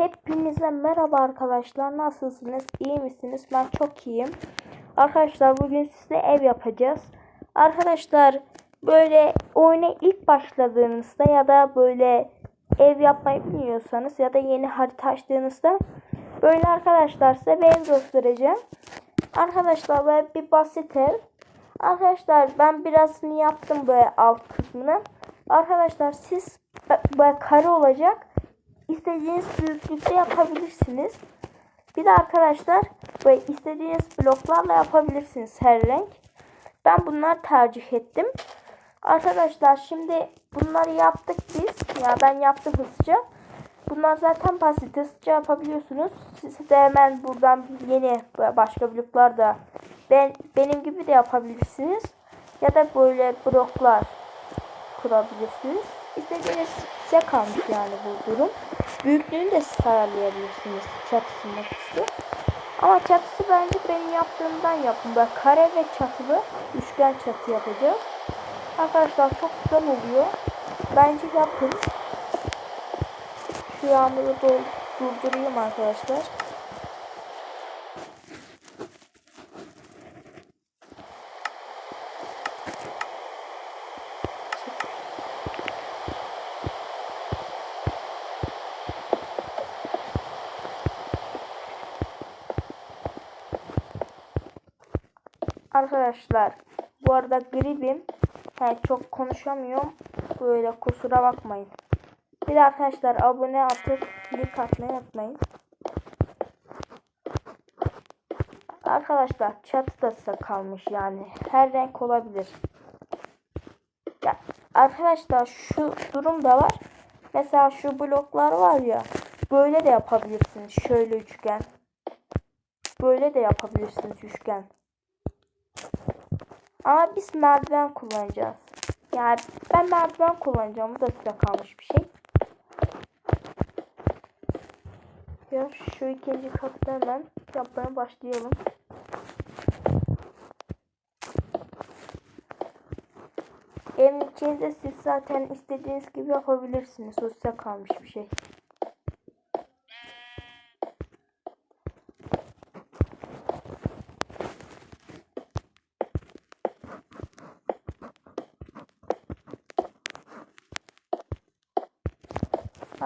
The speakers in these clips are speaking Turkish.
Hepinize merhaba arkadaşlar. Nasılsınız? İyi misiniz? Ben çok iyiyim. Arkadaşlar bugün size ev yapacağız. Arkadaşlar böyle oyuna ilk başladığınızda ya da böyle ev yapmayı bilmiyorsanız ya da yeni harita açtığınızda böyle arkadaşlar size bir ev göstereceğim. Arkadaşlar böyle bir basit ev. Arkadaşlar ben birazını yaptım böyle alt kısmını. Arkadaşlar siz böyle kare olacak istediğiniz büyüklükte yapabilirsiniz. Bir de arkadaşlar böyle istediğiniz bloklarla yapabilirsiniz her renk. Ben bunları tercih ettim. Arkadaşlar şimdi bunları yaptık biz. Ya ben yaptım hızlıca. Bunlar zaten basit hızlıca yapabiliyorsunuz. Siz de hemen buradan yeni başka bloklar da ben benim gibi de yapabilirsiniz. Ya da böyle bloklar kurabilirsiniz. İstediğiniz size kalmış yani bu durum. Büyüklüğünü de siz ayarlayabilirsiniz çatısının kısmı. Ama çatısı bence benim yaptığımdan yapın. Böyle kare ve çatılı üçgen çatı yapacağız. Arkadaşlar çok güzel oluyor. Bence yapın. Şu yağmuru durdurayım arkadaşlar. Arkadaşlar bu arada gribim. Yani çok konuşamıyorum. Böyle kusura bakmayın. Bir de arkadaşlar abone atıp like atmayı unutmayın. Arkadaşlar çatı da kalmış yani. Her renk olabilir. Ya, arkadaşlar şu durum da var. Mesela şu bloklar var ya. Böyle de yapabilirsiniz. Şöyle üçgen. Böyle de yapabilirsiniz üçgen. Ama biz merdiven kullanacağız. Yani ben merdiven kullanacağım. Bu da size kalmış bir şey. Ya şu ikinci katı hemen yapmaya başlayalım. Evin içinde siz zaten istediğiniz gibi yapabilirsiniz. Size kalmış bir şey.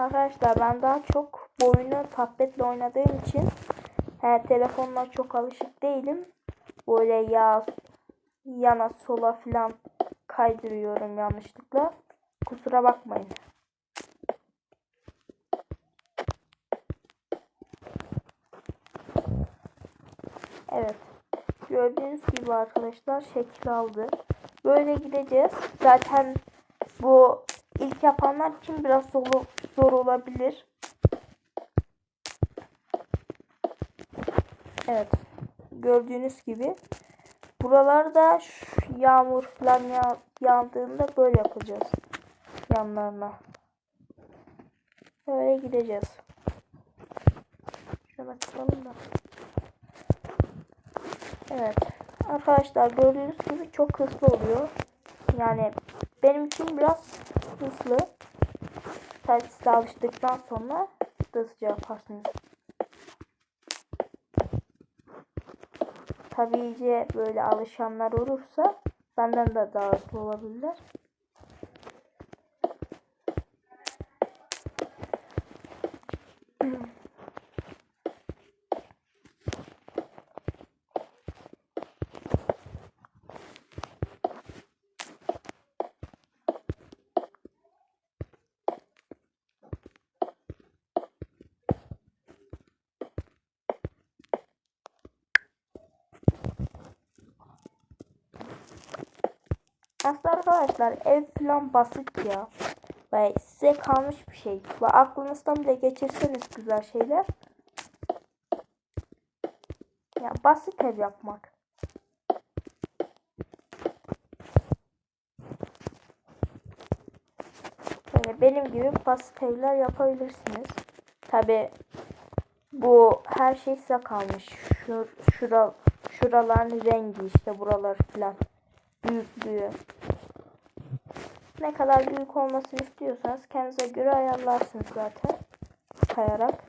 Arkadaşlar ben daha çok oyunu tabletle oynadığım için he, telefonla çok alışık değilim. Böyle ya yana sola filan kaydırıyorum yanlışlıkla. Kusura bakmayın. Evet. Gördüğünüz gibi arkadaşlar şekil aldı. Böyle gideceğiz. Zaten bu ilk yapanlar için biraz zor, zor olabilir. Evet. Gördüğünüz gibi. Buralarda yağmur falan yağ, yağdığında böyle yapacağız. Yanlarına. Böyle gideceğiz. Şöyle çıkalım da. Evet. Arkadaşlar gördüğünüz gibi çok hızlı oluyor. Yani benim için biraz hızlı. Size alıştıktan sonra de hızlıca yaparsınız. Tabii iyice böyle alışanlar olursa benden de daha hızlı olabilirler. arkadaşlar ev falan basit ya. Ve size kalmış bir şey. Ve aklınızdan bile geçirseniz güzel şeyler. Ya basit ev yapmak. Böyle benim gibi basit evler yapabilirsiniz. Tabi bu her şey size kalmış. Şur, şura, şuraların rengi işte buralar falan büyüklüğü. Ne kadar büyük olmasını istiyorsanız kendinize göre ayarlarsınız zaten. Kayarak.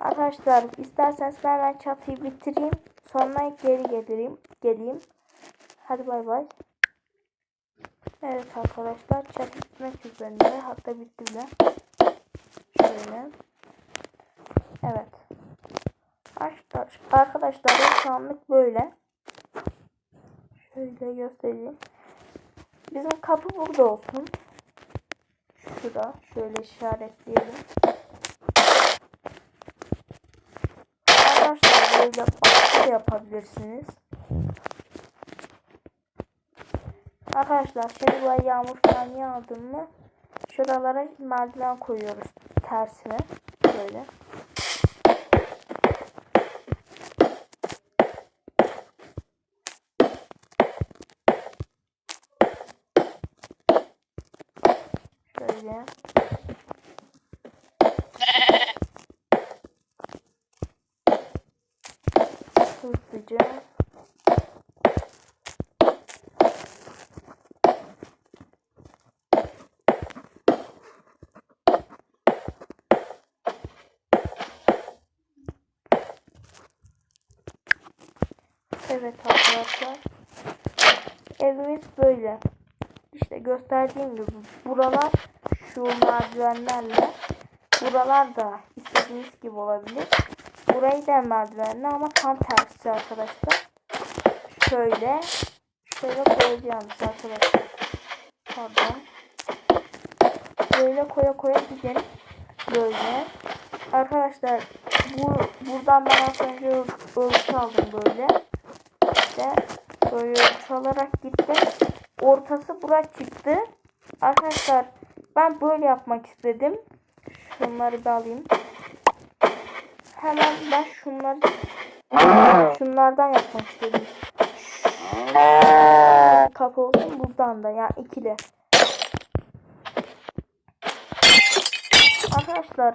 Arkadaşlar isterseniz ben hemen çatıyı bitireyim. Sonra geri geleyim. geleyim. Hadi bay bay. Evet arkadaşlar çatı bitmek üzere. Hatta bitti bile. Şöyle. Evet. Arkadaşlar, arkadaşlar şu anlık böyle. Şöyle göstereyim. Bizim kapı burada olsun. Şurada. Şöyle işaretleyelim. Arkadaşlar böyle da yapabilirsiniz. Arkadaşlar şimdi bu yağmur falan yağdı mı şuralara merdiven koyuyoruz tersine. Böyle. Şöyle. Hızlıca. Evet arkadaşlar. Evimiz böyle. İşte gösterdiğim gibi buralar şu merdivenlerle buralar da istediğiniz gibi olabilir. Burayı da merdivenle ama tam tersi arkadaşlar. Şöyle şöyle koyacağız arkadaşlar. Pardon. Böyle koya koya gidin. Böyle. Arkadaşlar bu buradan ben az önce ölçü aldım böyle. İşte böyle ölçü alarak gittim. Ortası bura çıktı. Arkadaşlar ben böyle yapmak istedim. Şunları bir alayım. Hemen ben şunları şunlardan yapmak istedim. Kapı olsun buradan da yani ikili. Arkadaşlar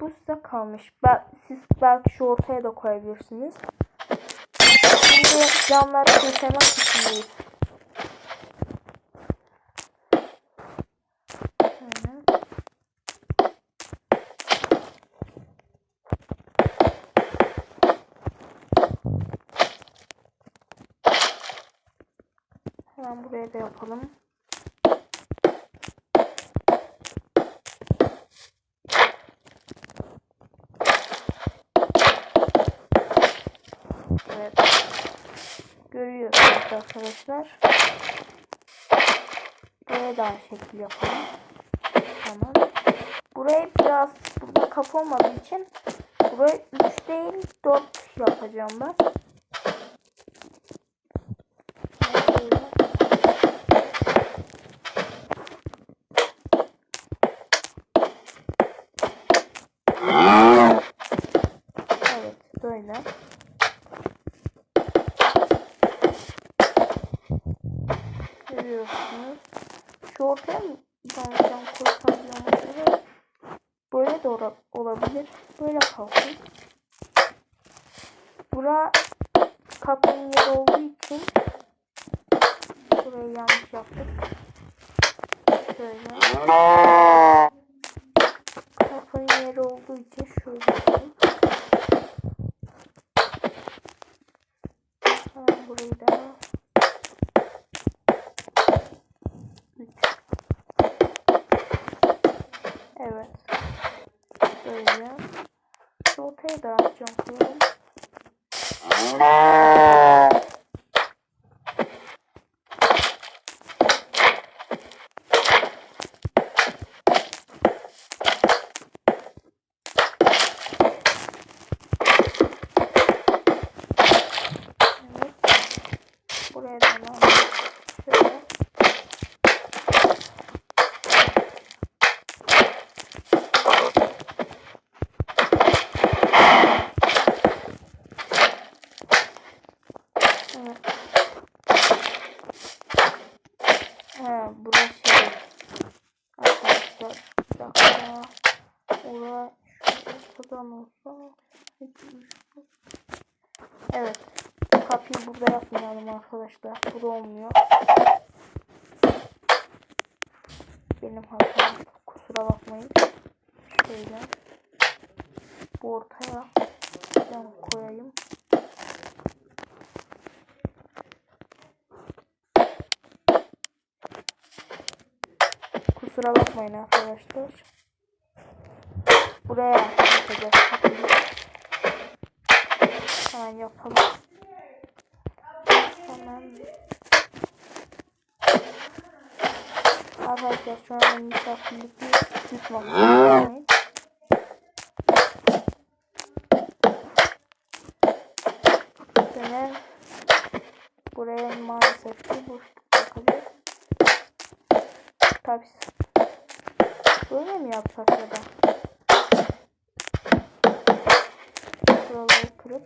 bu size kalmış. Ben, siz belki şu ortaya da koyabilirsiniz. Şimdi camları kesemek kısmındayız. Şöyle. Buraya da yapalım. Evet. Görüyorsunuz arkadaşlar. Buraya da aynı şekil yapalım. Tamam. Burayı biraz burada kapı olmadığı için burayı 3 değil 4 yapacağım ben. Şöyle. Evet böyle. Görüyorsunuz. Şu ortaya mı camdan koysam diyorum. Böyle de ora- olabilir. Böyle kalsın. Bura kapının yeri olduğu için burayı yanlış yaptık. Şöyle. Kapının yeri olduğu için şöyle yapalım. Hemen burayı da üç. Evet. Böyle. Şu ortaya da cam koyalım. Evet. Buraya da alalım. Şöyle. Evet. Ha, burası şey. Arkadaşlar bir dakika. Ora şuradan olsa. Evet. Kapıyı burada yapmayalım arkadaşlar. Bu olmuyor. Benim hatam. Kusura bakmayın. Şöyle. Bu ortaya cam koyayım. Kusura bakmayın arkadaşlar. Buraya yapacağız. Hemen yapalım. Hemen. Arkadaşlar şu an misafirlikte zorundayım. Hemen buraya maalesef ki boşluk bırakacağız. Tabii böyle mi yapsak ya da? Şuraları kırıp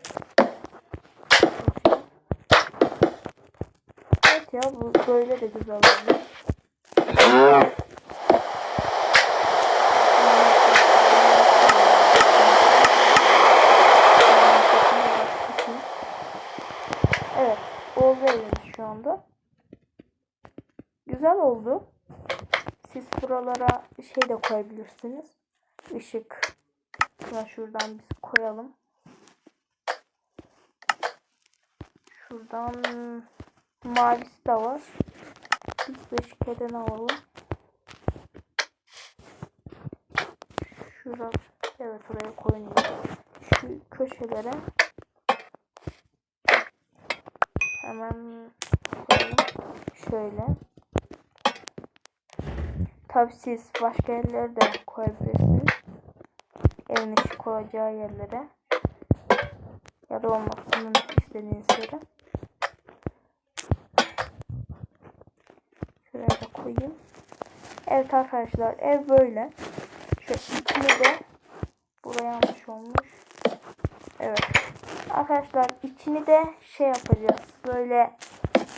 Evet ya bu böyle de güzel oldu. Evet, oldu elimiz şu anda. Güzel oldu. Siz buralara şey de koyabilirsiniz. Işık. Şuna şuradan biz koyalım. Şuradan mavisi de var. Biz beşikeden alalım. Şurada. Evet oraya koyayım. Şu köşelere hemen koyayım. Şöyle. Tabi siz başka yerlere de koyabilirsiniz. Evin ışık koyacağı yerlere. Ya da olmasını istediğiniz yere. Şuraya da koyayım. Evet arkadaşlar ev böyle. Şu içini de buraya yanlış olmuş. Evet. Arkadaşlar içini de şey yapacağız. Böyle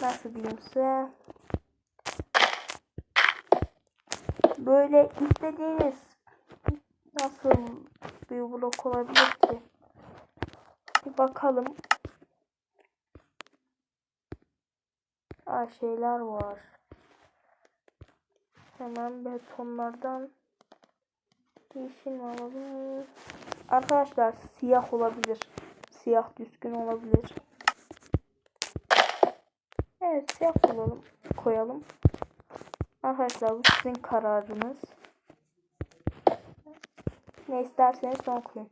nasıl diyeyim size. Böyle istediğiniz nasıl bir blok olabilir ki? Bir bakalım. Aa, şeyler var. Hemen betonlardan yeşil alalım? Arkadaşlar siyah olabilir. Siyah düzgün olabilir. Evet siyah koyalım. koyalım. Arkadaşlar bu sizin kararınız. Ne isterseniz son koyun.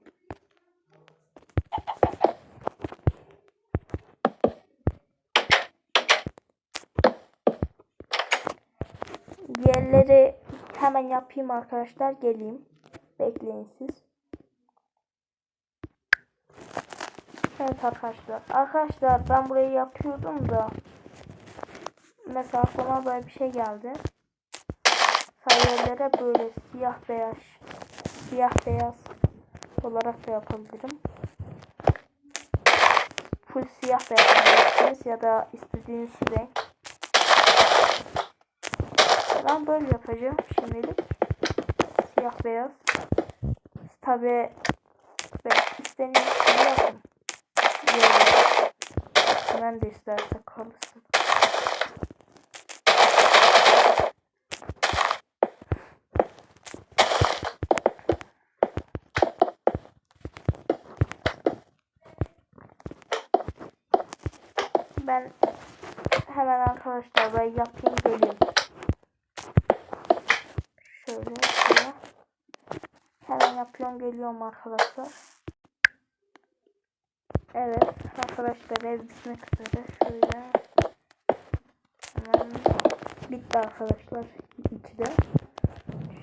Yerleri hemen yapayım arkadaşlar. Geleyim. Bekleyin siz. Evet arkadaşlar. Arkadaşlar ben burayı yapıyordum da mesela aklıma böyle bir şey geldi. Sayelere böyle siyah beyaz siyah beyaz olarak da yapabilirim. Full siyah beyaz yapabilirsiniz ya da istediğiniz renk. Ben böyle yapacağım şimdilik. Siyah beyaz. Tabi ve istediğiniz gibi yapın. Ben de isterse kalırsın. Ben hemen arkadaşlar ben yapayım geleyim. Şöyle şöyle. Hemen yapıyorum geliyorum arkadaşlar. Evet arkadaşlar ev bitmek üzere. Şöyle. Hemen bitti arkadaşlar. İçi de.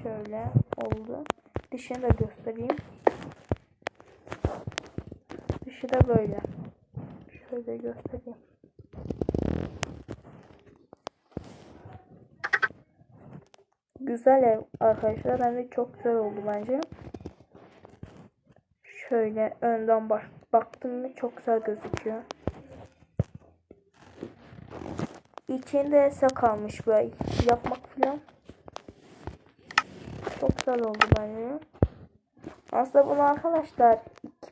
Şöyle oldu. Dışını da göstereyim. Dışı da böyle. Şöyle göstereyim. Güzel ev arkadaşlar. De çok güzel oldu bence. Şöyle önden bak baktım mı çok güzel gözüküyor. İçinde ise kalmış böyle yapmak falan. Çok güzel oldu bence. Aslında bunu arkadaşlar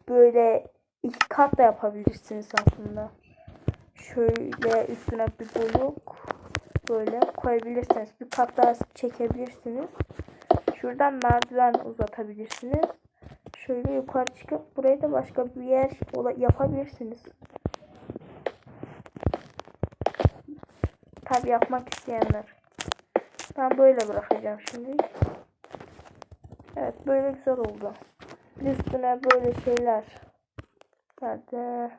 böyle iki kat da yapabilirsiniz aslında. Şöyle üstüne bir blok böyle koyabilirsiniz. Bir kat daha çekebilirsiniz. Şuradan merdiven uzatabilirsiniz. Şöyle yukarı çıkıp burayı da başka bir yer yapabilirsiniz. Tabi yapmak isteyenler. Ben böyle bırakacağım şimdi. Evet böyle güzel oldu. Üstüne böyle şeyler. Nerede?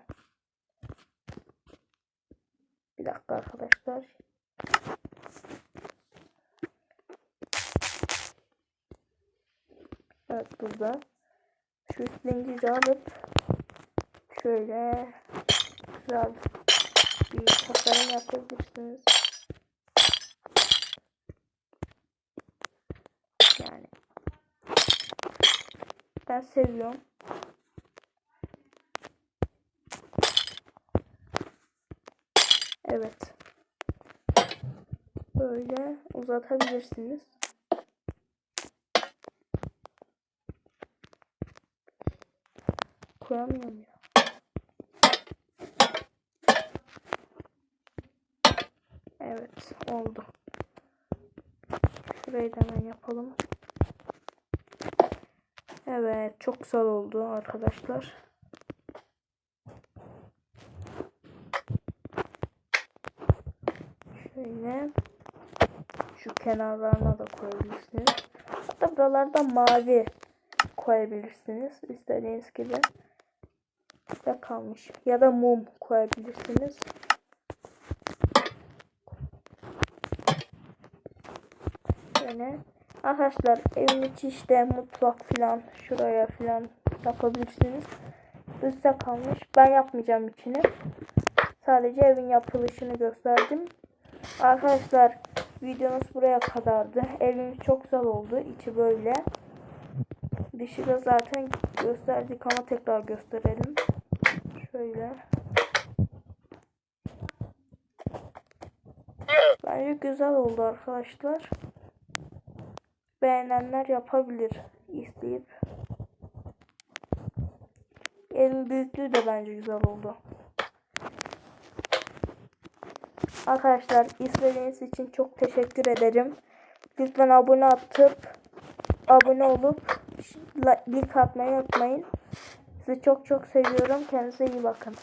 Bir dakika arkadaşlar. Evet burada. Şu üstlengici alıp şöyle güzel bir tasarım yapabilirsiniz. Yani ben seviyorum. Evet. Böyle uzatabilirsiniz. Koyamıyorum ya. Evet oldu. Şurayı da hemen yapalım. Evet çok güzel oldu arkadaşlar. Şöyle şu kenarlarına da koyabilirsiniz. Hatta buralarda mavi koyabilirsiniz. istediğiniz gibi. Burada kalmış. Ya da mum koyabilirsiniz. Böyle. Arkadaşlar evin içi işte mutfak filan şuraya filan yapabilirsiniz. Üstte kalmış. Ben yapmayacağım içini. Sadece evin yapılışını gösterdim. Arkadaşlar videomuz buraya kadardı. Evimiz çok güzel oldu. İçi böyle. Dışı da zaten gösterdik ama tekrar gösterelim. Şöyle. Bence güzel oldu arkadaşlar. Beğenenler yapabilir. isteyip. Evin büyüklüğü de bence güzel oldu. Arkadaşlar izlediğiniz için çok teşekkür ederim. Lütfen abone atıp abone olup like atmayı unutmayın. Sizi çok çok seviyorum. Kendinize iyi bakın.